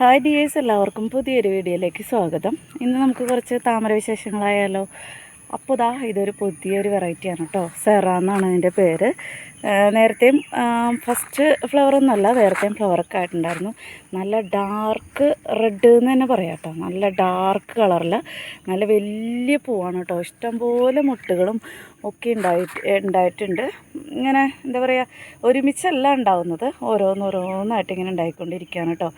Hi dears എല്ലാവർക്കും പുതിയൊരു വീഡിയോയിലേക്ക് സ്വാഗതം. ഇന്ന് നമുക്ക് കുറച്ച് താമര വിശേഷങ്ങളായാലോ. അപ്പോൾ ഇതാ ഇതൊരു പുതിയൊരു വെറൈറ്റിയാണ് കേട്ടോ സെറ എന്നാണ് അതിന്റെ പേര്. നേരത്തെയും ഫസ്റ്റ് ഫ്ലവർ ഒന്നല്ല നേരത്തെയും ഫ്ലവറൊക്കെ ആയിട്ടുണ്ടായിരുന്നു. നല്ല ഡാർക്ക് റെഡ് എന്ന് തന്നെ പറയാം കേട്ടോ. നല്ല ഡാർക്ക് കളറിൽ നല്ല വലിയ പൂവാണ് കേട്ടോ. ഇഷ്ടംപോലെ മുട്ടുകളും ഒക്കെ ഉണ്ടായിട്ട് ഉണ്ടായിട്ടുണ്ട്. ഇങ്ങനെ എന്താ പറയുക ഒരുമിച്ചല്ല ഉണ്ടാവുന്നത്. ഓരോന്നോരോന്നായിട്ട് ഇങ്ങനെ ഉണ്ടായിക്കൊണ്ടിരിക്കുകയാണ് കേട്ടോ.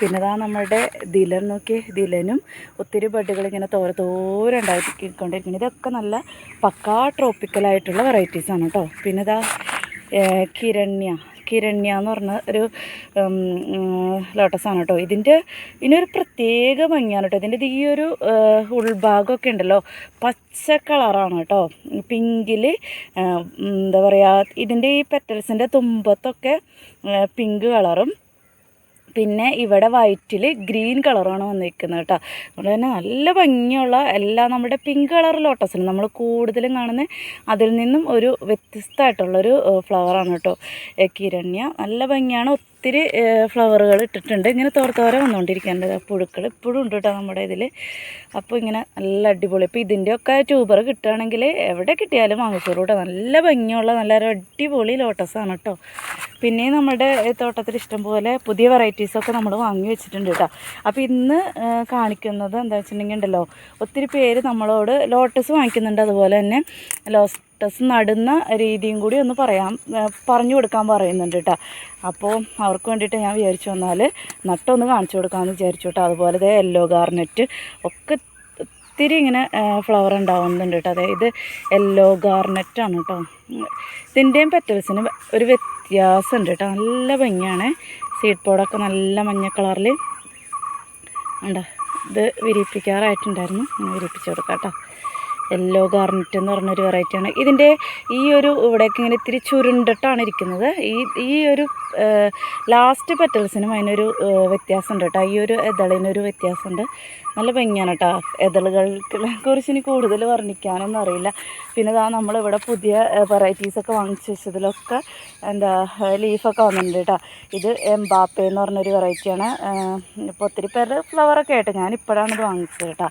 പിന്നെ ഇതാ നമ്മളുടെ ദിലൻ നോക്കി ദിലനും ഒത്തിരി ബഡുകൾ ഇങ്ങനെ തോര തോരം ഉണ്ടായിക്കൊണ്ടിരിക്കുന്നത് ഇതൊക്കെ നല്ല പക്കാ ട്രോപ്പിക്കലായിട്ടുള്ള വെറൈറ്റീസാണ് കേട്ടോ. പിന്നെ ഇതാ കിരണ്യ. കിരണ്യ എന്ന് പറഞ്ഞ ഒരു ലോട്ടസാണ് കേട്ടോ. ഇതിന്റെ ഇതിനൊരു പ്രത്യേക ഭംഗിയാണ് കേട്ടോ. ഇതിന്റെ ഈ ഒരു ഉൾഭാഗമൊക്കെ ഉണ്ടല്ലോ പച്ച കളറാണ് കേട്ടോ. പിങ്കിൽ എന്താ പറയുക ഇതിന്റെ ഈ പെറ്റൽസിന്റെ തുമ്പത്തൊക്കെ പിങ്ക് കളറും പിന്നെ ഇവിടെ വൈറ്റിൽ ഗ്രീൻ കളറാണ് വന്നിരിക്കുന്നത് കേട്ടോ. അതുകൊണ്ട് തന്നെ നല്ല ഭംഗിയുള്ള എല്ലാ നമ്മുടെ പിങ്ക് കളർ ലോട്ടസിന് നമ്മൾ കൂടുതലും കാണുന്ന അതിൽ നിന്നും ഒരു വ്യത്യസ്തമായിട്ടുള്ളൊരു ഫ്ലവറാണ് കേട്ടോ. കിരണ്യ നല്ല ഭംഗിയാണ്. ഒത്തിരി ഫ്ലവറുകൾ ഇട്ടിട്ടുണ്ട്. ഇങ്ങനെ തോർത്തോരം വന്നുകൊണ്ടിരിക്കേണ്ടത് പുഴുക്കൾ ഇപ്പോഴും ഉണ്ട് കേട്ടോ നമ്മുടെ ഇതിൽ അപ്പോൾ ഇങ്ങനെ നല്ല അടിപൊളി. ഇപ്പോൾ ഇതിന്റെയൊക്കെ ട്യൂബർ കിട്ടുകയാണെങ്കിൽ എവിടെ കിട്ടിയാലും വാങ്ങിച്ചോളൂ കേട്ടോ നല്ല ഭംഗിയുള്ള നല്ല അടിപൊളി ലോട്ടസാണ് കേട്ടോ പിന്നെ നമ്മുടെ തോട്ടത്തിൽ ഇഷ്ടംപോലെ പുതിയ വെറൈറ്റീസൊക്കെ നമ്മൾ വാങ്ങി വെച്ചിട്ടുണ്ട് കേട്ടോ അപ്പോൾ ഇന്ന് കാണിക്കുന്നത് എന്താ വെച്ചിട്ടുണ്ടെങ്കിൽ ഉണ്ടല്ലോ ഒത്തിരി പേര് നമ്മളോട് ലോട്ടസ് വാങ്ങിക്കുന്നുണ്ട്. അതുപോലെ തന്നെ ലോട്ടസ് നടുന്ന രീതിയും കൂടി ഒന്ന് പറയാം. പറഞ്ഞു കൊടുക്കാൻ പറയുന്നുണ്ട് കേട്ടോ അപ്പോൾ അവർക്ക് വേണ്ടിയിട്ട് ഞാൻ വിചാരിച്ചു വന്നാൽ നട്ടൊന്ന് കാണിച്ചു കൊടുക്കാമെന്ന് വിചാരിച്ചു കേട്ടോ അതുപോലെ യെല്ലോ ഗാർനെറ്റ് ഒക്കെ ഒത്തിരി ഇങ്ങനെ ഫ്ലവർ ഉണ്ടാവുന്നുണ്ട് കേട്ടോ അതായത് യെല്ലോ ഗാർനെറ്റാണ് കേട്ടോ ഇതിന്റെയും പെറ്റൽസിന് ഒരു വ്യത്യാസമുണ്ട് കേട്ടോ നല്ല ഭംഗിയാണ്. സീഡ് പോഡൊക്കെ നല്ല മഞ്ഞ കളറിൽ ഉണ്ടോ ഇത് വിരിപ്പിക്കാറായിട്ടുണ്ടായിരുന്നു. ഇങ്ങനെ വിരിപ്പിച്ചു കൊടുക്കാം കേട്ടോ യെല്ലോ ഗാർണറ്റ് എന്ന് പറഞ്ഞൊരു വെറൈറ്റിയാണ് ഇതിന്റെ ഈ ഒരു ഇവിടേക്ക് ഇങ്ങനെ ഇത്തിരി ചുരുണ്ടിട്ടാണ് ഇരിക്കുന്നത്. ഈ ഈ ഒരു ലാസ്റ്റ് പെറ്റൽസിനും അതിനൊരു വ്യത്യാസമുണ്ട് കേട്ടോ. ഈ ഒരു എതളിനൊരു വ്യത്യാസമുണ്ട്. നല്ല ഭംഗിയാണ് കേട്ടോ. എതളുകൾക്ക് കുറിച്ച് ഇനി കൂടുതൽ വർണിക്കാനൊന്നും അറിയില്ല. പിന്നെ ഇതാ നമ്മളിവിടെ പുതിയ വെറൈറ്റീസൊക്കെ വാങ്ങിച്ച് വെച്ചതിലൊക്കെ എന്താ ലീഫൊക്കെ വന്നിട്ടുണ്ട് കേട്ടോ. ഇത് എംബാപ്പെ എന്ന് പറഞ്ഞൊരു വെറൈറ്റിയാണ് ഇപ്പോൾ ഒത്തിരി പേരുടെ ഫ്ലവറൊക്കെ ആയിട്ട് ഞാനിപ്പോഴാണ് ഇത് വാങ്ങിച്ചത് കേട്ടോ.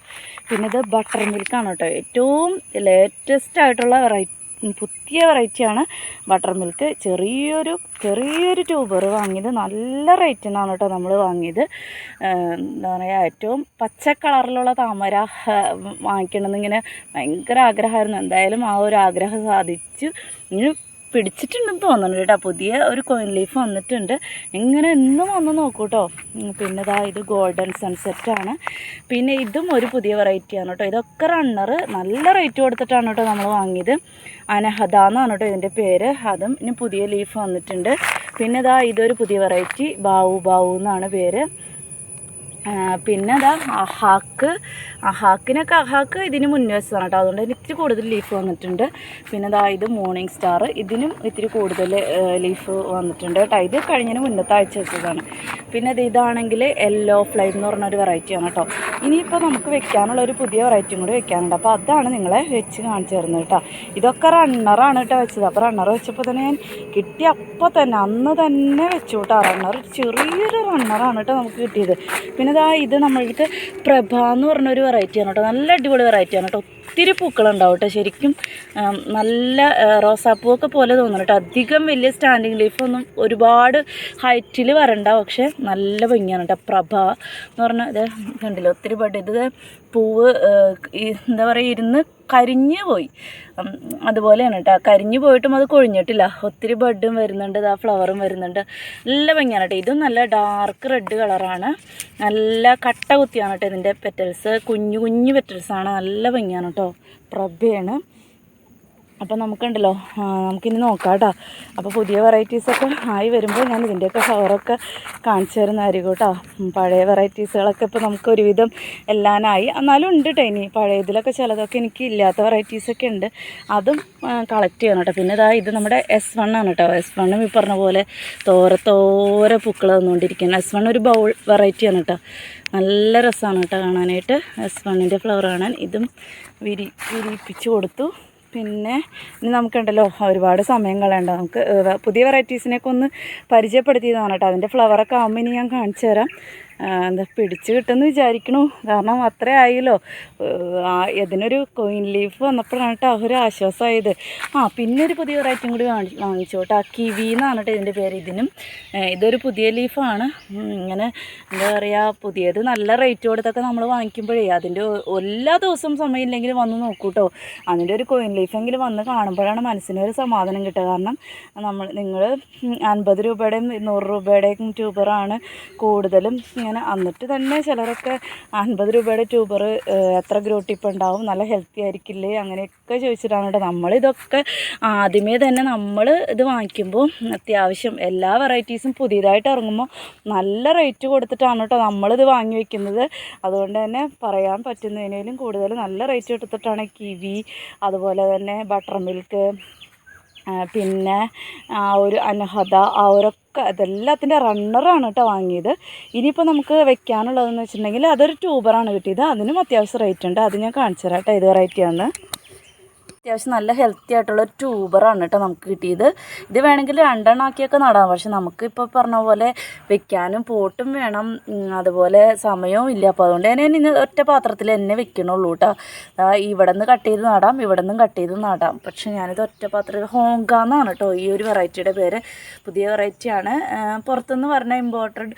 പിന്നെ ഇത് ബട്ടർ മിൽക്കാണ് കേട്ടോ. ഏറ്റവും ലേറ്റസ്റ്റ് ആയിട്ടുള്ള വെറൈറ്റി പുതിയ വെറൈറ്റിയാണ് ബട്ടർ മിൽക്ക് ചെറിയൊരു ചെറിയൊരു ട്യൂബർ വാങ്ങിയത് നല്ല റേറ്റിനാണ് കേട്ടോ നമ്മൾ വാങ്ങിയത്. എന്താ പറയുക ഏറ്റവും പച്ച കളറിലുള്ള താമര വാങ്ങിക്കണമെന്നിങ്ങനെ ഭയങ്കര ആഗ്രഹമായിരുന്നു. എന്തായാലും ആ ഒരു ആഗ്രഹം സാധിച്ചു. ഇനി പിടിച്ചിട്ടുണ്ടെന്ന് തോന്നുന്നു കേട്ടോ. പുതിയ ഒരു കോയിൻ ലീഫ് വന്നിട്ടുണ്ട്. ഇങ്ങനെ എന്നും വന്ന് നോക്കൂ കേട്ടോ പിന്നെ ഇതാ ഇത് ഗോൾഡൻ സൺസെറ്റാണ് പിന്നെ ഇതും ഒരു പുതിയ വെറൈറ്റിയാണ് കേട്ടോ. ഇതൊക്കെ റണ്ണർ നല്ല റേറ്റ് കൊടുത്തിട്ടാണ് കേട്ടോ നമ്മൾ വാങ്ങിയത്. അനഹദ എന്നാണ് കേട്ടോ ഇതിന്റെ പേര്. അതും ഇനി പുതിയ ലീഫ് വന്നിട്ടുണ്ട്. പിന്നെ ഇതാ ഇതൊരു പുതിയ വെറൈറ്റി ബാവു ബാവു എന്നാണ് പേര്. പിന്നെ അതാ അഹാക്ക്. അഹാക്കിനൊക്കെ അഹാക്ക് ഇതിന് വെച്ചതാണ് കേട്ടോ. അതുകൊണ്ട് തന്നെ ഇത്തിരി കൂടുതൽ ലീഫ് വന്നിട്ടുണ്ട്. പിന്നെ അതാ ഇത് മോർണിംഗ് സ്റ്റാർ ഇതിനും ഇത്തിരി കൂടുതൽ ലീഫ് വന്നിട്ടുണ്ട് കേട്ടോ. ഇത് കഴിഞ്ഞതിന് മുന്നത്തെ ആഴ്ച വെച്ചതാണ്. പിന്നെ അത് ഇതാണെങ്കിൽ യെല്ലോ ഫ്ലൈ എന്ന് പറഞ്ഞൊരു വെറൈറ്റിയാണ് കേട്ടോ. ഇനിയിപ്പോൾ നമുക്ക് വെക്കാനുള്ള ഒരു പുതിയ വെറൈറ്റിയും കൂടി വെക്കാനുണ്ട്. അപ്പോൾ അതാണ് നിങ്ങളെ വെച്ച് കാണിച്ചു തരുന്നത് കേട്ടോ. ഇതൊക്കെ റണ്ണറാണ് കേട്ടോ വെച്ചത്. അപ്പോൾ റണ്ണർ വെച്ചപ്പോൾ തന്നെ ഞാൻ കിട്ടിയ അപ്പോൾ തന്നെ അന്ന് തന്നെ വെച്ചു കേട്ടോ. റണ്ണർ ചെറിയൊരു റണ്ണറാണ് കേട്ടോ നമുക്ക് കിട്ടിയത്. പിന്നെ ഇതാ ഇത് നമ്മൾക്ക് പ്രഭ എന്ന് പറഞ്ഞൊരു വെറൈറ്റിയാണ് കേട്ടോ. നല്ല അടിപൊളി വെറൈറ്റിയാണ് കേട്ടോ. ഒത്തിരി പൂക്കളുണ്ടാവും കേട്ടോ ശരിക്കും. നല്ല റോസാപ്പൂവൊക്കെ പോലെ തോന്നുന്നു കേട്ടോ. അധികം വലിയ സ്റ്റാൻഡിങ് ലീഫൊന്നും ഒരുപാട് ഹൈറ്റിൽ വരണ്ട. പക്ഷേ നല്ല ഭംഗിയാണ് കേട്ടോ. പ്രഭ എന്ന് പറഞ്ഞാൽ ഇത് കണ്ടില്ല? ഒത്തിരി ബഡ് ഇത് പൂവ് എന്താ പറയുക ഇരുന്ന് കരിഞ്ഞു പോയി. അതുപോലെയാണ് കേട്ടോ കരിഞ്ഞു പോയിട്ടും അത് കൊഴിഞ്ഞിട്ടില്ല. ഒത്തിരി ബഡും വരുന്നുണ്ട് ആ ഫ്ലവറും വരുന്നുണ്ട്. നല്ല ഭംഗിയാണ് കേട്ടോ ഇതും നല്ല ഡാർക്ക് റെഡ് കളറാണ്. നല്ല കട്ട കുത്തിയാണ് കേട്ടോ ഇതിന്റെ പെറ്റൽസ്. കുഞ്ഞു കുഞ്ഞു പെറ്റൽസാണ്. നല്ല ഭംഗിയാണ് കേട്ടോ പ്രഭയാണ്. അപ്പോൾ നമുക്കുണ്ടല്ലോ നമുക്കിനി നോക്കാം കേട്ടോ അപ്പോൾ പുതിയ വെറൈറ്റീസൊക്കെ ആയി വരുമ്പോൾ ഞാൻ ഇതിന്റെയൊക്കെ ഫ്ലവറൊക്കെ കാണിച്ചു തരുന്നതായിരിക്കും കേട്ടോ. പഴയ വെറൈറ്റീസുകളൊക്കെ ഇപ്പോൾ നമുക്ക് ഒരുവിധം എല്ലാനായി. എന്നാലും ഉണ്ട് കേട്ടോ ഇനി. പഴയതിലൊക്കെ ചിലതൊക്കെ എനിക്ക് ഇല്ലാത്ത വെറൈറ്റീസൊക്കെ ഉണ്ട്. അതും കളക്ട് ചെയ്യണം കേട്ടോ പിന്നെ ഇതാ ഇത് നമ്മുടെ എസ് വൺ ആണ് കേട്ടോ എസ് വണ്ണും ഈ പറഞ്ഞ പോലെ തോര പൂക്കൾ തന്നുകൊണ്ടിരിക്കുകയാണ് എസ് വൺ ഒരു ബൗൾ വെറൈറ്റിയാണ് കേട്ടോ നല്ല രസമാണ് കേട്ടോ കാണാനായിട്ട്. എസ് വണ്ണിന്റെ ഫ്ലവർ കാണാൻ. ഇതും വിരി വിരിപ്പിച്ച് കൊടുത്തു. പിന്നെ ഇനി നമുക്കുണ്ടല്ലോ ഒരുപാട് സമയം കളയണ്ട നമുക്ക് പുതിയ വെറൈറ്റീസിനെയൊക്കെ ഒന്ന് പരിചയപ്പെടുത്തിയതാണ് കേട്ടോ. അതിന്റെ ഫ്ലവറൊക്കെ ആകുമ്പോൾ ഇനി ഞാൻ കാണിച്ചു തരാം എന്താ പിടിച്ച് കിട്ടുമെന്ന് വിചാരിക്കണു. കാരണം അത്ര ആയല്ലോ. ഇതിനൊരു കോയിൻ ലീഫ് വന്നപ്പോഴാണ് കേട്ടോ ഒരു ആശ്വാസമായത് ആ പിന്നെ ഒരു പുതിയ വെറൈറ്റിയും കൂടി വാങ്ങി വാങ്ങിച്ചു കേട്ടോ കിവി എന്നാണ് കേട്ടോ ഇതിന്റെ പേര്. ഇതിനും ഇതൊരു പുതിയ ലീഫാണ് ഇങ്ങനെ എന്താ പറയുക പുതിയത് നല്ല റേറ്റ് കൊടുത്തൊക്കെ നമ്മൾ വാങ്ങിക്കുമ്പോഴേ അതിന്റെ എല്ലാ ദിവസവും സമയമില്ലെങ്കിൽ വന്ന് നോക്കൂ കേട്ടോ അതിന്റെ ഒരു കോയിൻ ലീഫെങ്കിലും വന്ന് കാണുമ്പോഴാണ് മനസ്സിനൊരു സമാധാനം കിട്ടുക. കാരണം നമ്മൾ നിങ്ങൾ അൻപത് രൂപയുടെയും നൂറ് രൂപയുടെയും ട്യൂബറാണ് കൂടുതലും ഇങ്ങനെ എന്നിട്ട് തന്നെ ചിലരൊക്കെ അൻപത് രൂപയുടെ ട്യൂബർ എത്ര ഗ്രോട്ടിപ്പ് ഉണ്ടാവും നല്ല ഹെൽത്തി ആയിരിക്കില്ലേ അങ്ങനെയൊക്കെ ചോദിച്ചിട്ടാണ് കേട്ടോ. നമ്മളിതൊക്കെ ആദ്യമേ തന്നെ നമ്മൾ ഇത് വാങ്ങിക്കുമ്പോൾ അത്യാവശ്യം എല്ലാ വെറൈറ്റീസും പുതിയതായിട്ട് ഇറങ്ങുമ്പോൾ നല്ല റേറ്റ് കൊടുത്തിട്ടാണ് കേട്ടോ നമ്മളിത് വാങ്ങി വയ്ക്കുന്നത് അതുകൊണ്ട് തന്നെ പറയാൻ പറ്റുന്നതിനേലും കൂടുതൽ നല്ല റേറ്റ് കൊടുത്തിട്ടാണ് കിവി അതുപോലെ തന്നെ ബട്ടർ മിൽക്ക് പിന്നെ ആ ഒരു അനഹത ആ ഒരൊക്കെ അതെല്ലാത്തിന്റെ റണ്ണറാണ് കേട്ടോ വാങ്ങിയത്. ഇനിയിപ്പോൾ നമുക്ക് വെക്കാനുള്ളതെന്ന് വെച്ചിട്ടുണ്ടെങ്കിൽ അതൊരു ട്യൂബറാണ് കിട്ടിയത്. അതിനും അത്യാവശ്യം റേറ്റ് ഉണ്ട്. അത് ഞാൻ കാണിച്ചു തരാം കേട്ടോ ഏത് വെറൈറ്റിയാണെന്ന് അത്യാവശ്യം നല്ല ഹെൽത്തി ആയിട്ടുള്ള ഒരു ട്യൂബറാണ് കേട്ടോ നമുക്ക് കിട്ടിയത്. ഇത് വേണമെങ്കിൽ രണ്ടെണ്ണം ആക്കിയൊക്കെ നടാം. പക്ഷെ നമുക്ക് ഇപ്പോൾ പറഞ്ഞ പോലെ വെക്കാനും പോട്ടും വേണം. അതുപോലെ സമയവും ഇല്ല. അപ്പോൾ അതുകൊണ്ട് തന്നെ ഇന്ന് ഒറ്റ പാത്രത്തിൽ തന്നെ വെക്കണുള്ളൂ കേട്ടോ ഇവിടെ നിന്ന് കട്ട് ചെയ്ത് നടാം ഇവിടെ നിന്നും കട്ട് ചെയ്ത് നടാം. പക്ഷെ ഞാനിത് ഒറ്റ പാത്രത്തിൽ ഹോങ്ക എന്നാണ് കേട്ടോ ഈ ഒരു വെറൈറ്റിയുടെ പേര്. പുതിയ വെറൈറ്റിയാണ് പുറത്തുനിന്ന് പറഞ്ഞ ഇമ്പോർട്ടഡ്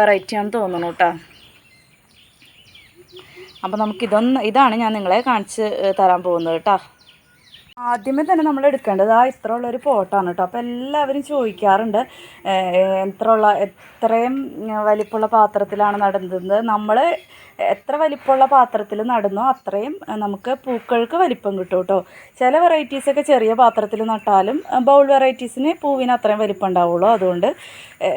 വെറൈറ്റിയാണെന്ന് തോന്നുന്നു കേട്ടോ അപ്പോൾ നമുക്കിതൊന്ന് ഇതാണ് ഞാൻ നിങ്ങളെ കാണിച്ച് തരാൻ പോകുന്നത് കേട്ടോ. ആദ്യമേ തന്നെ നമ്മൾ എടുക്കേണ്ടത് ആ ഇത്ര ഉള്ളൊരു പോട്ടാണ് കേട്ടോ അപ്പോൾ എല്ലാവരും ചോദിക്കാറുണ്ട് എത്ര ഉള്ള എത്രയും വലിപ്പമുള്ള പാത്രത്തിലാണ് നടുന്നത്? നമ്മൾ എത്ര വലിപ്പമുള്ള പാത്രത്തിൽ നടന്നോ അത്രയും നമുക്ക് പൂക്കൾക്ക് വലിപ്പം കിട്ടും കേട്ടോ ചില വെറൈറ്റീസൊക്കെ ചെറിയ പാത്രത്തിൽ നട്ടാലും ബൗൾ വെറൈറ്റീസിന് പൂവിന് അത്രയും വലിപ്പം ഉണ്ടാവുള്ളൂ. അതുകൊണ്ട്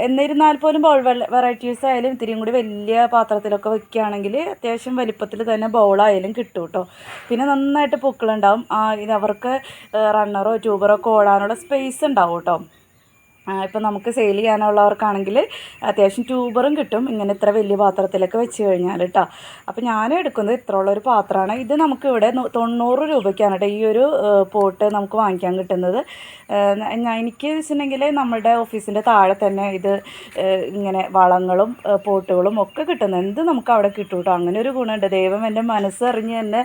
എന്നിരുന്നാൽ പോലും ബൗൾ വെറൈറ്റീസ് ആയാലും ഇത്തിരിയും കൂടി വലിയ പാത്രത്തിലൊക്കെ വെക്കുകയാണെങ്കിൽ അത്യാവശ്യം വലിപ്പത്തിൽ തന്നെ ബൗളായാലും കിട്ടും കേട്ടോ പിന്നെ നന്നായിട്ട് പൂക്കളുണ്ടാവും. അവർക്ക് റണ്ണറോ ട്യൂബറോ ഒക്കെ ഓടാനുള്ള സ്പേസ് ഉണ്ടാവും കേട്ടോ ഇപ്പം നമുക്ക് സെയിൽ ചെയ്യാനുള്ളവർക്കാണെങ്കിൽ അത്യാവശ്യം ട്യൂബറും കിട്ടും. ഇങ്ങനെ ഇത്ര വലിയ പാത്രത്തിലൊക്കെ വെച്ച് കഴിഞ്ഞാൽ കേട്ടോ അപ്പോൾ ഞാൻ എടുക്കുന്നത് ഇത്ര ഉള്ളൊരു പാത്രമാണ്. ഇത് നമുക്കിവിടെ തൊണ്ണൂറ് രൂപയ്ക്കാണ് കേട്ടോ ഈ ഒരു പോട്ട് നമുക്ക് വാങ്ങിക്കാൻ കിട്ടുന്നത്. ഞാൻ എനിക്ക് വെച്ചിട്ടുണ്ടെങ്കിൽ നമ്മുടെ ഓഫീസിന്റെ താഴെ തന്നെ ഇത് ഇങ്ങനെ വളങ്ങളും പോട്ടുകളും ഒക്കെ കിട്ടുന്നത് എന്ത് നമുക്ക് അവിടെ കിട്ടും കേട്ടോ അങ്ങനെ ഒരു ഗുണമുണ്ട് ദൈവം എന്റെ മനസ്സറിഞ്ഞ് തന്നെ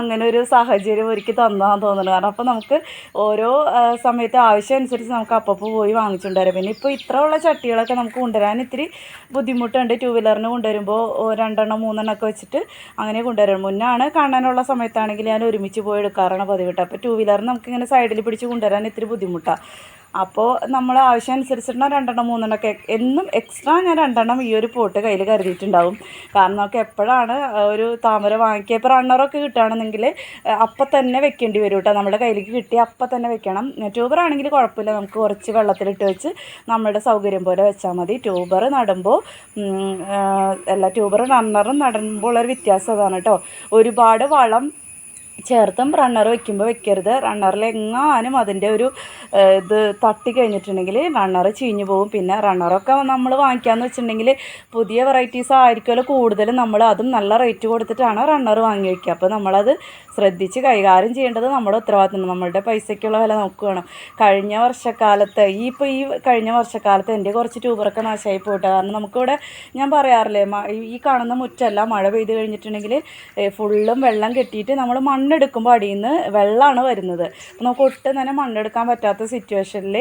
അങ്ങനെ ഒരു സാഹചര്യം ഒരുക്കി തന്നാന്ന് തോന്നുന്നു. കാരണം അപ്പോൾ നമുക്ക് ഓരോ സമയത്ത് ആവശ്യം അനുസരിച്ച് നമുക്ക് അപ്പപ്പോൾ പോയി വരാം പിന്നെ ഇപ്പോൾ ഇത്ര ഉള്ള ചട്ടികളൊക്കെ നമുക്ക് കൊണ്ടുവരാൻ ഇത്തിരി ബുദ്ധിമുട്ടുണ്ട്. ടൂ വീലറിന് കൊണ്ടുവരുമ്പോൾ രണ്ടെണ്ണം മൂന്നെണ്ണം ഒക്കെ വെച്ചിട്ട് അങ്ങനെ കൊണ്ടുവരാം മുന്നാണ് കാണാനുള്ള സമയത്താണെങ്കിൽ ഞാൻ ഒരുമിച്ച് പോയി എടുക്കാറാണ് പതിവിട്ട് അപ്പോൾ ടൂ വീലറിന് നമുക്ക് ഇങ്ങനെ സൈഡിൽ പിടിച്ച് കൊണ്ടുവരാൻ ഇത്തിരി ബുദ്ധിമുട്ടാണ് അപ്പോൾ നമ്മൾ ആവശ്യം അനുസരിച്ചിട്ടുള്ള രണ്ടെണ്ണം മൂന്നെണ്ണം ഒക്കെ എന്നും എക്സ്ട്രാ ഞാൻ രണ്ടെണ്ണം ഈ ഒരു പോട്ട് കയ്യിൽ കരുതിയിട്ടുണ്ടാവും. കാരണം നമുക്ക് എപ്പോഴാണ് ഒരു താമര വാങ്ങിക്കുക ഇപ്പോൾ റണ്ണറൊക്കെ കിട്ടുകയാണെന്നെങ്കിൽ അപ്പം തന്നെ വെക്കേണ്ടി വരും കേട്ടോ നമ്മുടെ കയ്യിലേക്ക് കിട്ടി അപ്പം തന്നെ വെക്കണം. ട്യൂബർ ആണെങ്കിൽ കുഴപ്പമില്ല. നമുക്ക് കുറച്ച് വെള്ളത്തിലിട്ട് വെച്ച് നമ്മുടെ സൗകര്യം പോലെ വെച്ചാൽ മതി. ട്യൂബർ നടുമ്പോൾ അല്ല ട്യൂബർ റണ്ണറും നടുമ്പോൾ ഉള്ളൊരു വ്യത്യാസം അതാണ് കേട്ടോ ഒരുപാട് വളം ചേർത്തും റണ്ണർ വെക്കുമ്പോൾ വെക്കരുത്. റണ്ണറിൽ എങ്ങാനും അതിന്റെ ഒരു ഇത് തട്ടി കഴിഞ്ഞിട്ടുണ്ടെങ്കിൽ റണ്ണർ ചീഞ്ഞു പോകും. പിന്നെ റണ്ണറൊക്കെ നമ്മൾ വാങ്ങിക്കാമെന്ന് വെച്ചിട്ടുണ്ടെങ്കിൽ പുതിയ വെറൈറ്റീസ് ആയിരിക്കുമല്ലോ കൂടുതലും. നമ്മൾ അതും നല്ല റേറ്റ് കൊടുത്തിട്ടാണ് റണ്ണർ വാങ്ങി വയ്ക്കുക അപ്പോൾ നമ്മളത് ശ്രദ്ധിച്ച് കൈകാര്യം ചെയ്യേണ്ടത് നമ്മുടെ ഉത്തരവാദിത്തമാണ്. നമ്മളുടെ പൈസയ്ക്കുള്ള വില നോക്കുകയാണ്. കഴിഞ്ഞ വർഷക്കാലത്ത് ഈ ഇപ്പോൾ ഈ കഴിഞ്ഞ വർഷക്കാലത്ത് എന്റെ കുറച്ച് ട്യൂബറൊക്കെ നാശമായി പോയിട്ട്. കാരണം നമുക്കിവിടെ ഞാൻ പറയാറില്ലേ ഈ കാണുന്ന മുറ്റല്ല മഴ പെയ്ത് കഴിഞ്ഞിട്ടുണ്ടെങ്കിൽ ഫുള്ളും വെള്ളം കെട്ടിയിട്ട് നമ്മൾ മണ്ണെടുക്കുമ്പോൾ അടിയിൽ നിന്ന് വെള്ളമാണ് വരുന്നത്. അപ്പോൾ നമുക്ക് ഒട്ടും തന്നെ മണ്ണെടുക്കാൻ പറ്റാത്ത സിറ്റുവേഷനിൽ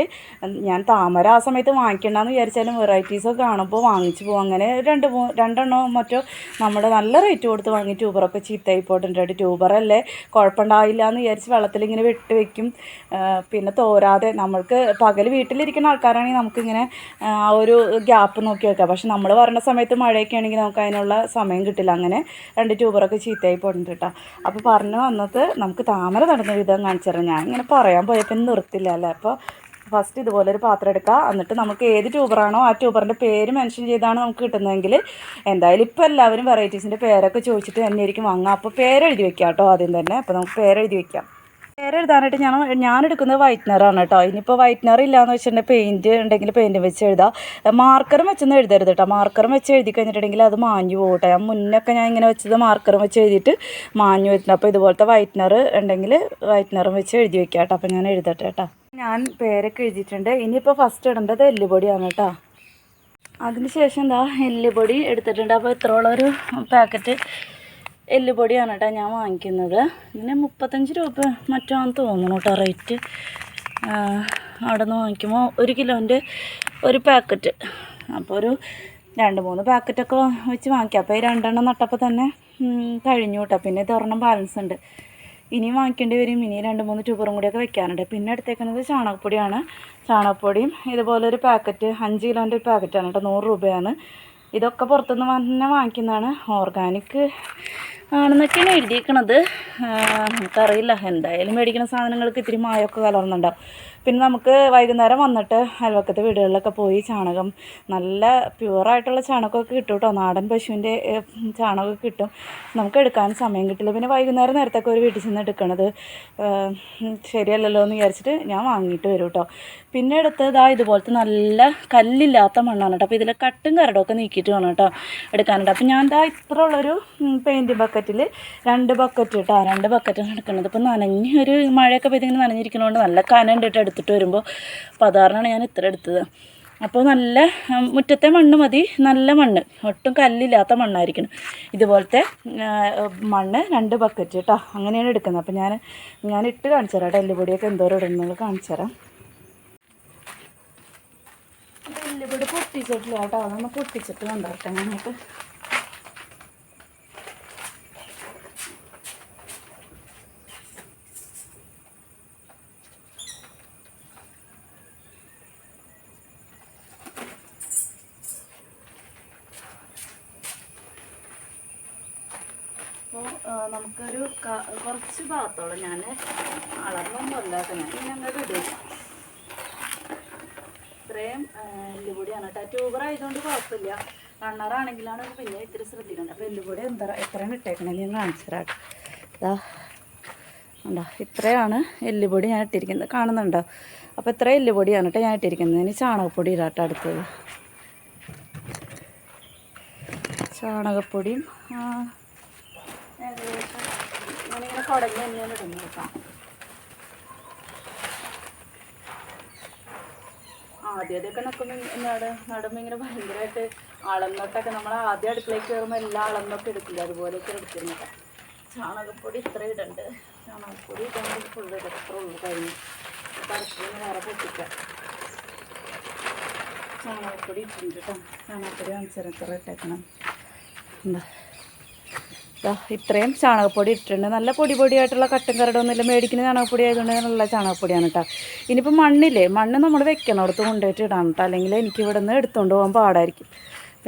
ഞാൻ താമര ആ സമയത്ത് വാങ്ങിക്കണ്ടെന്ന് വിചാരിച്ചാലും വെറൈറ്റീസൊക്കെ കാണുമ്പോൾ വാങ്ങിച്ചു പോകും. അങ്ങനെ രണ്ട് മൂ രണ്ടെണ്ണോ മറ്റോ നമ്മുടെ നല്ല റേറ്റ് കൊടുത്ത് വാങ്ങി ട്യൂബറൊക്കെ ചീത്തയായി പോയിട്ടുണ്ട് ട്യൂബറല്ലേ കുഴപ്പമുണ്ടാവില്ല എന്ന് വിചാരിച്ച് വെള്ളത്തിൽ ഇങ്ങനെ വിട്ട് വെക്കും. പിന്നെ തോരാതെ നമ്മൾക്ക് പകൽ വീട്ടിലിരിക്കുന്ന ആൾക്കാരാണെങ്കിൽ നമുക്കിങ്ങനെ ആ ഒരു ഗ്യാപ്പ് നോക്കി വെക്കാം. പക്ഷെ നമ്മൾ വരണ സമയത്ത് മഴയൊക്കെ ആണെങ്കിൽ നമുക്ക് അതിനുള്ള സമയം കിട്ടില്ല. അങ്ങനെ രണ്ട് ട്യൂബറൊക്കെ ചീത്തയായി പോയിട്ടുണ്ട് കേട്ടോ അപ്പോൾ പറഞ്ഞു വന്നത് നമുക്ക് താമര നടന്ന വിധം കാണിച്ചു തരാം ഞാൻ ഇങ്ങനെ പറയാൻ പോയപ്പോൾ നിർത്തില്ല അല്ലേ? അപ്പോൾ ഫസ്റ്റ് ഇതുപോലെ ഒരു പാത്രം എടുക്കുക. എന്നിട്ട് നമുക്ക് ഏത് ട്യൂബറാണോ ആ ട്യൂബറിന്റെ പേര് മെൻഷൻ ചെയ്താണ് നമുക്ക് കിട്ടുന്നതെങ്കിൽ എന്തായാലും ഇപ്പോൾ എല്ലാവരും വെറൈറ്റീസിന്റെ പേരൊക്കെ ചോദിച്ചിട്ട് തന്നെയായിരിക്കും വാങ്ങുക. അപ്പോൾ പേരെഴുതി വെക്കാം കേട്ടോ ആദ്യം തന്നെ. അപ്പോൾ നമുക്ക് പേരെഴുതി വെക്കാം. പേരെഴുതാനായിട്ട് ഞാൻ ഞാൻ എടുക്കുന്നത് വൈറ്റ്നറാണ് കേട്ടോ. ഇനിയിപ്പോൾ വൈറ്റ്നർ ഇല്ലയെന്ന് വെച്ചിട്ടുണ്ടെങ്കിൽ പെയിന്റ് ഉണ്ടെങ്കിൽ പെയിന്റ് വെച്ച് എഴുതാം. മാർക്കറും വെച്ചൊന്നും എഴുതരുത് കേട്ടോ. മാർക്കറും വെച്ച് എഴുതി കഴിഞ്ഞിട്ടുണ്ടെങ്കിൽ അത് മാഞ്ഞു പോകട്ടെ ഞാൻ മുന്നൊക്കെ ഞാൻ ഇങ്ങനെ വെച്ചത് മാർക്കറും വെച്ച് എഴുതിയിട്ട് മാഞ്ഞു വെച്ചിട്ടുണ്ട് അപ്പോൾ ഇതുപോലത്തെ വൈറ്റ്നർ ഉണ്ടെങ്കിൽ വൈറ്റ്നറും വെച്ച് എഴുതി വെക്കാം കേട്ടോ. അപ്പോൾ ഞാൻ എഴുതട്ടെ കേട്ടോ. ഞാൻ പേരൊക്കെ എഴുതിയിട്ടുണ്ട്. ഇനിയിപ്പോൾ ഫസ്റ്റ് ഇടേണ്ടത് എല്ലുപൊടിയാണ് കേട്ടോ. അതിനുശേഷം എന്താ എല്ലുപൊടി എടുത്തിട്ടുണ്ട്. അപ്പോൾ ഇത്രയുള്ളൊരു പാക്കറ്റ് എല്ലുപൊടിയാണ് കേട്ടോ ഞാൻ വാങ്ങിക്കുന്നത്. ഇതിന് മുപ്പത്തഞ്ച് രൂപ മറ്റാന്ന് തോന്നുന്നു കേട്ടോ റേറ്റ്. അവിടെ നിന്ന് വാങ്ങിക്കുമ്പോൾ ഒരു കിലോന്റെ ഒരു പാക്കറ്റ്. അപ്പോൾ ഒരു രണ്ട് മൂന്ന് പാക്കറ്റൊക്കെ വെച്ച് വാങ്ങിക്കാം. അപ്പോൾ ഈ രണ്ടെണ്ണം നട്ടപ്പോൾ തന്നെ കഴിഞ്ഞു കേട്ടോ. പിന്നെ ഒരെണ്ണം ബാലൻസ് ഉണ്ട്. ഇനിയും വാങ്ങിക്കേണ്ടി വരും. ഇനി രണ്ട് മൂന്ന് ട്യൂബറും കൂടിയൊക്കെ വെക്കാനുണ്ട്. പിന്നെ എടുത്തേക്കുന്നത് ചാണകപ്പൊടിയാണ്. ചാണകപ്പൊടിയും ഇതുപോലെ ഒരു പാക്കറ്റ് അഞ്ച് കിലോന്റെ ഒരു പാക്കറ്റാണ് കേട്ടോ. നൂറ് രൂപയാണ്. ഇതൊക്കെ പുറത്തുനിന്ന് തന്നെ വാങ്ങിക്കുന്നതാണ്. ഓർഗാനിക് ആണെന്നൊക്കെയാണ് എഴുതിയിരിക്കണത് നമുക്കറിയില്ല. എന്തായാലും മേടിക്കുന്ന സാധനങ്ങൾക്ക് ഇത്തിരി മായമൊക്കെ കലർന്നുണ്ടാവും. പിന്നെ നമുക്ക് വൈകുന്നേരം വന്നിട്ട് അയൽവക്കത്തെ വീടുകളിലൊക്കെ പോയി ചാണകം നല്ല പ്യുവറായിട്ടുള്ള ചാണകമൊക്കെ കിട്ടും കേട്ടോ. നാടൻ പശുവിന്റെ ചാണകമൊക്കെ കിട്ടും. നമുക്ക് എടുക്കാൻ സമയം കിട്ടില്ല. പിന്നെ വൈകുന്നേരം നേരത്തൊക്കെ ഒരു വീട്ടിൽ ചെന്ന് എടുക്കണത് ശരിയല്ലല്ലോ എന്ന് വിചാരിച്ചിട്ട് ഞാൻ വാങ്ങിയിട്ട് വരും കേട്ടോ. പിന്നെ എടുത്തത് ആ ഇതുപോലത്തെ നല്ല കല്ലില്ലാത്ത മണ്ണാണ് കേട്ടോ. അപ്പോൾ ഇതിലെ കട്ടും കരടൊക്കെ നീക്കിയിട്ട് വേണം കേട്ടോ എടുക്കാനുണ്ട് അപ്പോൾ ഞാൻ ദാ ഇത്ര ഉള്ളൊരു പെയിന്റ് ബക്കറ്റിൽ രണ്ട് ബക്കറ്റ് കേട്ടോ രണ്ട് ബക്കറ്റാണ് എടുക്കുന്നത്. ഇപ്പോൾ നനഞ്ഞ് ഒരു മഴയൊക്കെ പെയ്തിങ്ങനെ നനഞ്ഞിരിക്കുന്നതുകൊണ്ട് നല്ല കനണ്ടിട്ട് എടുത്തിട്ട് വരുമ്പോൾ പതാറിനാണ് ഞാൻ ഇത്ര എടുത്തത്. അപ്പോൾ നല്ല മുറ്റത്തെ മണ്ണ് മതി. നല്ല മണ്ണ്. ഒട്ടും കല്ലില്ലാത്ത മണ്ണായിരിക്കണം. ഇതുപോലത്തെ മണ്ണ് രണ്ട് ബക്കറ്റ് കേട്ടോ അങ്ങനെയാണ് എടുക്കുന്നത്. അപ്പോൾ ഞാൻ ഞാൻ ഇട്ട് കാണിച്ചു തരാം കേട്ടോ. എല്ലുപൊടിയൊക്കെ എന്തോരം ഇടുന്നത് കാണിച്ചു തരാം എല്ലുപൊടി പൊട്ടിച്ചിട്ടില്ല കേട്ടോ നമുക്ക് ഒട്ടിച്ചിട്ട് കൊണ്ടുവരട്ടെ ഞങ്ങൾക്ക് അപ്പോൾ നമുക്കൊരു കുറച്ച് ഭാഗത്തോളം ഞാൻ അളന്നൊന്നും അല്ലാത്ത ഞാൻ ഇങ്ങനെ ഇടും. ഇത്രയും എല്ലുപൊടിയാണ് കേട്ടോ. ട്യൂബർ ആയതുകൊണ്ട് കുഴപ്പമില്ല. കണ്ണറാണെങ്കിലാണ് പിന്നെ ഇത്തിരി ശ്രദ്ധിക്കുന്നത് അപ്പോൾ എല്ലുപൊടി എന്താ എത്രയാണ് ഇട്ടേക്കണത് ഞാൻ കാണിച്ചു ഉണ്ടോ ഇത്രയാണ് എല്ലുപൊടി ഞാൻ ഇട്ടിരിക്കുന്നത്. കാണുന്നുണ്ടോ? അപ്പോൾ ഇത്ര എല്ലുപൊടിയാണ് കേട്ടോ ഞാൻ ഇട്ടിരിക്കുന്നത്. ഇനി ചാണകപ്പൊടി ഇടാട്ട അടുത്തത്. ചാണകപ്പൊടിയും ഏകദേശം ഞാനിങ്ങനെ കുടഞ്ഞ് തന്നെയാണ് ഇടുന്നത് കേട്ടോ. ആദ്യമൊക്കെ നിൽക്കുമ്പോൾ നട നടുമ്പോൾ ഇങ്ങനെ ഭയങ്കരമായിട്ട് അളന്നിട്ടൊക്കെ നമ്മൾ ആദ്യം അടുക്കളയ്ക്ക് കയറുമ്പോൾ എല്ലാ അളന്നൊക്കെ എടുക്കില്ല? അതുപോലെയൊക്കെ എടുക്കുന്നില്ല ചാണകപ്പൊടി ഇത്ര ഇടണ്ട്. ചാണകപ്പൊടി ഇടുമ്പോൾ ഫുൾ ഇടം ഇത്ര ഉള്ളു കഴിഞ്ഞു. പരസ്യം വേറെ പൊട്ടിക്കാം. ചാണകപ്പൊടി ഇട്ടിട്ടുണ്ട് കേട്ടോ. ചാണകപ്പൊടി അഞ്ചരത്ര ഇട്ടേക്കണം. എന്താ? ഇത്രയും ചാണകപ്പൊടി ഇട്ടിട്ടുണ്ട്. നല്ല പൊടി പൊടിയായിട്ടുള്ള കട്ടും കരടൊന്നുമില്ല മേടിക്കുന്ന ചാണകപ്പൊടി ആയതുകൊണ്ട് നല്ല ചാണകപ്പൊടിയാണ് കേട്ടോ ഇനിയിപ്പോൾ മണ്ണില്ലേ? മണ്ണ് നമ്മൾ വെക്കണം അടുത്ത് കൊണ്ടുപോയിട്ട് ഇടാൻ കേട്ടോ അല്ലെങ്കിൽ എനിക്ക് ഇവിടെ നിന്ന് എടുത്തുകൊണ്ട് പോകാൻ പാടായിരിക്കും.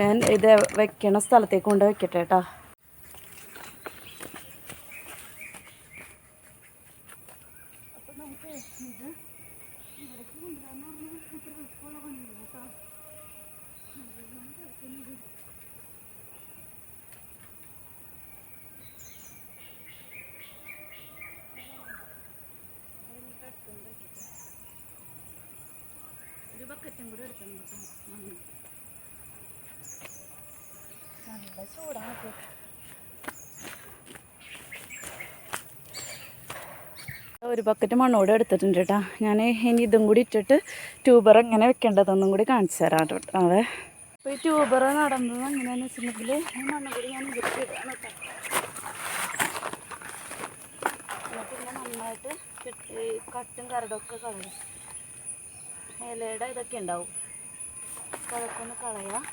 ഞാൻ ഇത് വെക്കണ സ്ഥലത്തേക്ക് കൊണ്ട് വെക്കട്ടെ കേട്ടോ ഒരു ബക്കറ്റും കൂടി എടുക്കണം കേട്ടോ മണ്ണ് നല്ല ചൂടാണ് ഇപ്പോൾ ഒരു ബക്കറ്റ് മണ്ണോട് എടുത്തിട്ടുണ്ട് കേട്ടോ ഞാൻ ഇനി ഇതും കൂടി ഇട്ടിട്ട് ട്യൂബർ എങ്ങനെ വെക്കേണ്ടതെന്നും കൂടി കാണിച്ചു തരാം കേട്ടോ അപ്പോൾ ഈ ട്യൂബർ നടന്നത് എങ്ങനെയാണെന്ന് വെച്ചിട്ടുണ്ടെങ്കിൽ ഈ മണ്ണ് കൂടി ഞാൻ ഇതിട്ട് ഇടാണ് കേട്ടോ പിന്നെ നന്നായിട്ട് കെട്ടി കട്ടും കരടൊക്കെ കളയും. ഇലയുടെ ഇതൊക്കെ ഉണ്ടാവും. അപ്പോൾ അതൊക്കെ ഒന്ന് കളയാം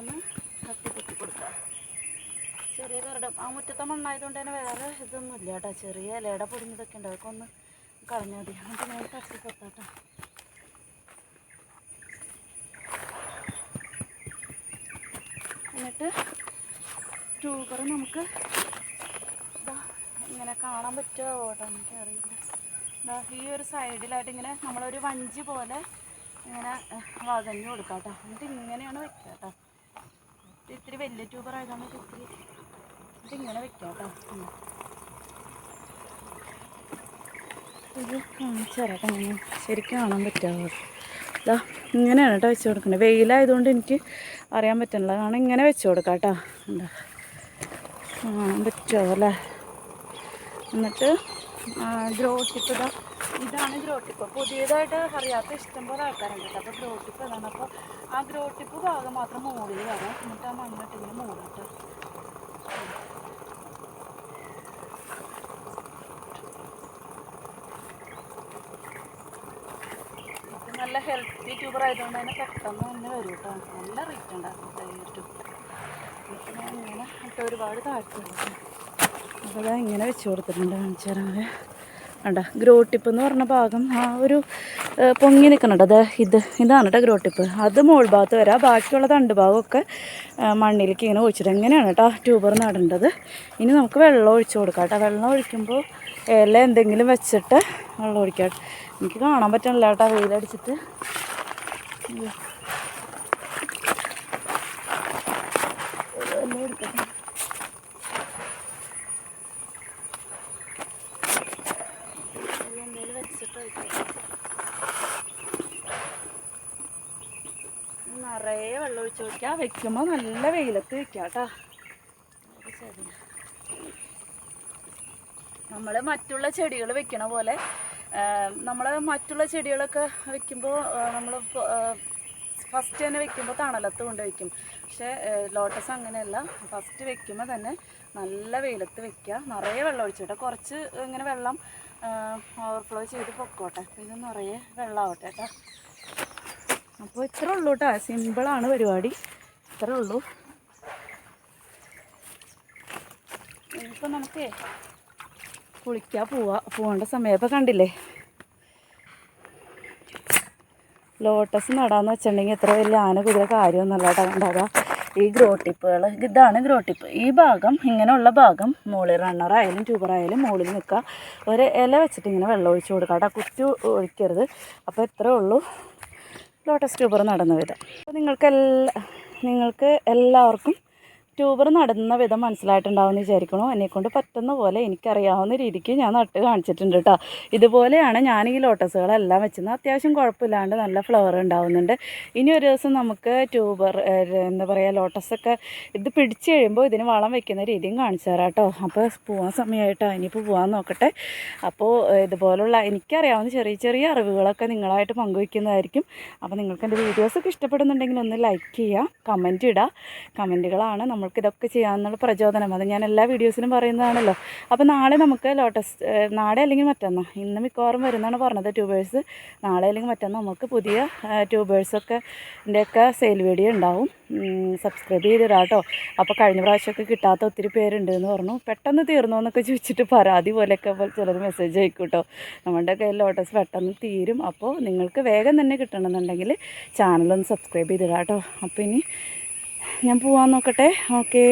ഒന്ന് കത്തി കുത്തി കൊടുക്കാം. ചെറിയ കരട്. ആ മുറ്റത്തെ മണ്ണായതുകൊണ്ട് തന്നെ വേറെ ഇതൊന്നും ഇല്ല കേട്ടോ. ചെറിയ ഇലയുടെ പൊടിഞ്ഞതൊക്കെ ഉണ്ട്. അതൊക്കെ ഒന്ന് കളഞ്ഞാൽ മതി. എന്നിട്ട് ഞാൻ തട്ടി പൊത്താട്ടോ എന്നിട്ട് ട്യൂബർ നമുക്ക് ദാ ഇങ്ങനെ കാണാൻ പറ്റുമോ കേട്ടോ? എനിക്കറിയില്ല. ഈ ഒരു സൈഡിലായിട്ട് ഇങ്ങനെ നമ്മളൊരു വഞ്ചി പോലെ ഇങ്ങനെ വകഞ്ഞു കൊടുക്കാം കേട്ടോ. എന്നിട്ട് ഇങ്ങനെയാണ് വെക്കുക കേട്ടോ. ഇത്തിരി വലിയ ട്യൂബർ ആയതുകൊണ്ട് ഇത്തിരി ഇങ്ങനെ വെക്കാം കേട്ടോ. ഇത് ശരിക്കും കാണാൻ പറ്റാവോ ഇതാ ഇങ്ങനെയാണ് കേട്ടോ വെച്ച് കൊടുക്കേണ്ടത് വെയിലായതുകൊണ്ട് എനിക്ക് അറിയാൻ പറ്റുന്നില്ല. കാരണം ഇങ്ങനെ വെച്ച് കൊടുക്കാം കേട്ടോ എന്താ കാണാൻ പറ്റുമോ അല്ലേ? എന്നിട്ട് ഗ്രോട്ടിപ്പ് ഇതാ. ഇതാണ് ഗ്രോട്ടിപ്പ് പുതിയതായിട്ട് അറിയാത്ത ഇഷ്ടംപോലെ ആൾക്കാരുണ്ട് കേട്ടോ. അപ്പോൾ ഗ്രോട്ടിപ്പ് ഇതാണ് അപ്പോൾ ആ ഗ്രോട്ടിപ്പ് ഭാഗം മാത്രം മൂടി വരാം. എന്നിട്ട് ആ മണ്ണിട്ട് ഇങ്ങനെ മൂടിട്ട് നല്ല ഹെൽത്തി ട്യൂബർ ആയതുകൊണ്ട് തന്നെ പെട്ടെന്ന് തന്നെ വരും കേട്ടോ നല്ല റേറ്റ് ഉണ്ടാക്കും എന്നിട്ട് ഞാൻ ഇങ്ങനെ ഇട്ട് ഒരുപാട് താഴ്ത്തി അപ്പോൾ ഇങ്ങനെ വെച്ച് കൊടുത്തിട്ടുണ്ട് കാണിച്ചു തരാം കണ്ട? ഗ്രോട്ടിപ്പ് എന്ന് പറഞ്ഞ ഭാഗം ആ ഒരു പൊങ്ങി നിൽക്കുന്നുണ്ട്. അത് ഇത് ഇതാണ് കേട്ടോ ഗ്രോട്ടിപ്പ് അത് മോൾ ഭാഗത്ത് വരാം. ബാക്കിയുള്ള തണ്ട് ഭാഗമൊക്കെ മണ്ണിലേക്ക് ഇങ്ങനെ ഒഴിച്ചിട്ട് എങ്ങനെയാണ് കേട്ടോ ട്യൂബർ നടേണ്ടത് ഇനി നമുക്ക് വെള്ളം ഒഴിച്ചു കൊടുക്കാം കേട്ടോ വെള്ളം ഒഴിക്കുമ്പോൾ ഇല എന്തെങ്കിലും വെച്ചിട്ട് വെള്ളം ഒഴിക്കാം എനിക്ക് കാണാൻ പറ്റണില്ല കേട്ടോ വെയിലടിച്ചിട്ട്. നിറയെ വെള്ളം ഒഴിച്ച് വെക്കുക വെക്കുമ്പോൾ നല്ല വെയിലത്ത് വെക്കുക കേട്ടോ നമ്മൾ മറ്റുള്ള ചെടികൾ വെക്കണ പോലെ നമ്മൾ മറ്റുള്ള ചെടികളൊക്കെ വെക്കുമ്പോൾ നമ്മൾ ഫസ്റ്റ് തന്നെ വെക്കുമ്പോൾ തണലത്ത് കൊണ്ട് വെക്കും. പക്ഷേ ലോട്ടസ് അങ്ങനെയല്ല. ഫസ്റ്റ് വെക്കുമ്പോൾ തന്നെ നല്ല വെയിലത്ത് വെക്കുക. നിറയെ വെള്ളം ഒഴിച്ചോട്ടെ കുറച്ച് ഇങ്ങനെ വെള്ളം ഓവർഫ്ലോ ചെയ്ത് പൊക്കോട്ടെ. അപ്പോൾ ഇത് നിറയെ വെള്ളമാവട്ടെ കേട്ടോ. അപ്പോൾ ഇത്രേ ഉള്ളൂ കേട്ടോ. സിമ്പിളാണ് പരിപാടി. ഇത്രേ ഉള്ളൂ. ഇനിയിപ്പോൾ നമുക്ക് കുളിക്കാൻ പോവാ. പോകേണ്ട സമയത്ത് കണ്ടില്ലേ? ലോട്ടസ് നടാന്ന് വെച്ചിട്ടുണ്ടെങ്കിൽ എത്ര വലിയ ആന കുതിര കാര്യമൊന്നുമല്ല കണ്ടതാ. ഈ ഗ്രോട്ടിപ്പുകൾ ഇതാണ് ഗ്രോട്ടിപ്പ് ഈ ഭാഗം ഇങ്ങനെയുള്ള ഭാഗം മുകളിൽ റണ്ണറായാലും ട്യൂബറായാലും മുകളിൽ നിൽക്കുക. ഒരു ഇല വെച്ചിട്ട് ഇങ്ങനെ വെള്ളം ഒഴിച്ചു കൊടുക്കുക കേട്ടോ. കുറ്റി ഒഴിക്കരുത്. അപ്പോൾ ഇത്രേ ഉള്ളൂ ലോട്ടസ് ട്യൂബർ നടന്ന വിധം. അപ്പോൾ നിങ്ങൾക്ക് എല്ലാ നിങ്ങൾക്ക് എല്ലാവർക്കും ട്യൂബർ നടുന്ന വിധം മനസ്സിലായിട്ടുണ്ടാവുമെന്ന് വിചാരിക്കണു. എന്നെക്കൊണ്ട് പറ്റുന്ന പോലെ എനിക്കറിയാവുന്ന രീതിക്ക് ഞാൻ നട്ട് കാണിച്ചിട്ടുണ്ട് കേട്ടോ ഇതുപോലെയാണ് ഞാൻ ഈ ലോട്ടസുകളെല്ലാം വെച്ചത് അത്യാവശ്യം കുഴപ്പമില്ലാണ്ട് നല്ല ഫ്ലവർ ഉണ്ടാവുന്നുണ്ട്. ഇനി ഒരു ദിവസം നമുക്ക് ട്യൂബർ എന്താ പറയുക ലോട്ടസൊക്കെ ഇത് പിടിച്ച് കഴിയുമ്പോൾ ഇതിന് വളം വെക്കുന്ന രീതിയും കാണിച്ചു തരാം കേട്ടോ അപ്പോൾ പോകാൻ സമയമായിട്ടോ. ഇനിയിപ്പോൾ പോകാൻ നോക്കട്ടെ. അപ്പോൾ ഇതുപോലുള്ള എനിക്കറിയാവുന്ന ചെറിയ ചെറിയ അറിവുകളൊക്കെ നിങ്ങളായിട്ട് പങ്കുവയ്ക്കുന്നതായിരിക്കും. അപ്പോൾ നിങ്ങൾക്ക് എന്റെ വീഡിയോസൊക്കെ ഇഷ്ടപ്പെടുന്നുണ്ടെങ്കിൽ ഒന്ന് ലൈക്ക് ചെയ്യുക കമന്റ് ഇടുക. കമന്റുകളാണ് നമ്മൾക്ക് ഇതൊക്കെ ചെയ്യാമെന്നുള്ള പ്രചോദനം. അത് ഞാൻ എല്ലാ വീഡിയോസിലും പറയുന്നതാണല്ലോ. അപ്പോൾ നാളെ നമുക്ക് ലോട്ടസ് നാളെ അല്ലെങ്കിൽ മറ്റന്നാ? ഇന്ന് മിക്കവാറും വരുന്നതാണ് പറഞ്ഞത് ട്യൂബേഴ്സ്. നാളെ അല്ലെങ്കിൽ മറ്റന്നാ നമുക്ക് പുതിയ ട്യൂബേഴ്സൊക്കെ ഒക്കെ സെയിൽ വീഡിയോ ഉണ്ടാവും. സബ്സ്ക്രൈബ് ചെയ്തിടാം കേട്ടോ അപ്പോൾ കഴിഞ്ഞ പ്രാവശ്യമൊക്കെ കിട്ടാത്ത ഒത്തിരി പേരുണ്ട് എന്ന് പറഞ്ഞു. പെട്ടെന്ന് തീർന്നു എന്നൊക്കെ ചോദിച്ചിട്ട് പരാതി പോലെയൊക്കെ ചിലർ മെസ്സേജ് അയക്കും കേട്ടോ നമ്മുടെ കയ്യിൽ ലോട്ടസ് പെട്ടെന്ന് തീരും. അപ്പോൾ നിങ്ങൾക്ക് വേഗം തന്നെ കിട്ടണമെന്നുണ്ടെങ്കിൽ ചാനലൊന്ന് സബ്സ്ക്രൈബ് ചെയ്തിടാം കേട്ടോ അപ്പോൾ ഇനി ഞാൻ പോവാൻ നോക്കട്ടെ. ഓക്കേ